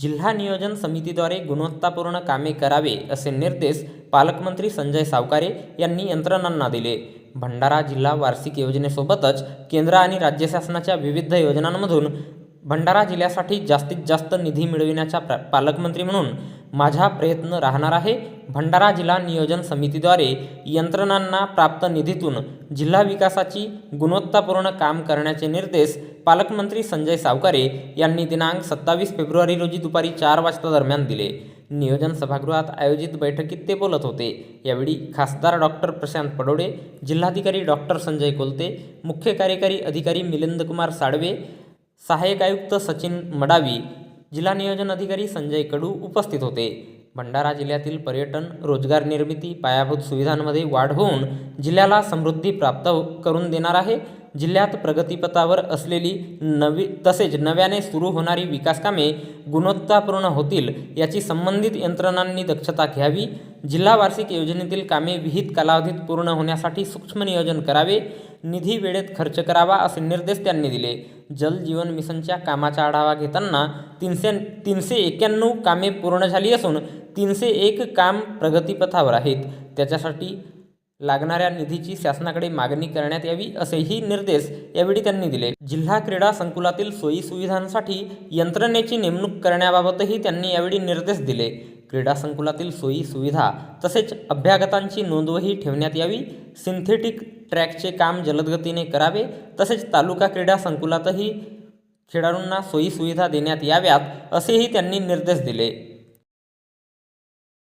जिल्हा नियोजन समितीद्वारे गुणवत्तापूर्ण कामे करावे असे निर्देश पालकमंत्री संजय सावकारे यांनी यंत्रणांना दिले. भंडारा जिल्हा वार्षिक योजनेसोबतच केंद्र आणि राज्य शासनाच्या विविध योजनांमधून भंडारा जिल्ह्यासाठी जास्तीत जास्त निधी मिळविण्याच्या पालकमंत्री म्हणून माझा प्रयत्न राहणार आहे. भंडारा जिल्हा नियोजन समितीद्वारे यंत्रणांना प्राप्त निधीतून जिल्हा विकासाची गुणवत्तापूर्ण काम करण्याचे निर्देश पालकमंत्री संजय सावकारे यांनी दिनांक सत्तावीस फेब्रुवारी रोजी दुपारी चार वाजता दरम्यान दिले. नियोजन सभागृहात आयोजित बैठकीत ते बोलत होते. यावेळी खासदार डॉक्टर प्रशांत पडोडे जिल्हाधिकारी डॉक्टर संजय कोलते मुख्य कार्यकारी अधिकारी मिलिंदकुमार साळवे सहाय्यक आयुक्त सचिन मडावी जिल्हा नियोजन अधिकारी संजय कडू उपस्थित होते. भंडारा जिल्ह्यातील पर्यटन रोजगार निर्मिती पायाभूत सुविधांमध्ये वाढ होऊन जिल्ह्याला समृद्धी प्राप्त करून देणार आहे. जिल्ह्यात प्रगतीपथावर असलेली नवी तसेच नव्याने सुरू होणारी विकासकामे गुणवत्तापूर्ण होतील याची संबंधित यंत्रणांनी दक्षता घ्यावी. जिल्हा वार्षिक योजनेतील कामे विहित कालावधीत पूर्ण होण्यासाठी सूक्ष्म नियोजन करावे. निधी वेळेत खर्च करावा असे निर्देश त्यांनी दिले. जल जीवन मिशनच्या कामाचा आढावा घेताना तीनशे तीनशे एक्क्याण्णव कामे पूर्ण झाली असून तीनशे एक काम प्रगतीपथावर आहेत. त्याच्यासाठी लागणाऱ्या निधीची शासनाकडे मागणी करण्यात यावी असेही निर्देश यावेळी त्यांनी दिले. जिल्हा क्रीडा संकुलातील सोयी सुविधांसाठी यंत्रणेची नेमणूक करण्याबाबतही त्यांनी यावेळी निर्देश दिले. क्रीडा संकुलातील सोयी सुविधा तसेच अभ्यागतांची नोंदवही ठेवण्यात यावी. सिंथेटिक ट्रॅकचे काम जलदगतीने करावे. तसेच तालुका क्रीडा संकुलातही खेळाडूंना सोयी सुविधा देण्यात याव्यात असेही त्यांनी निर्देश दिले.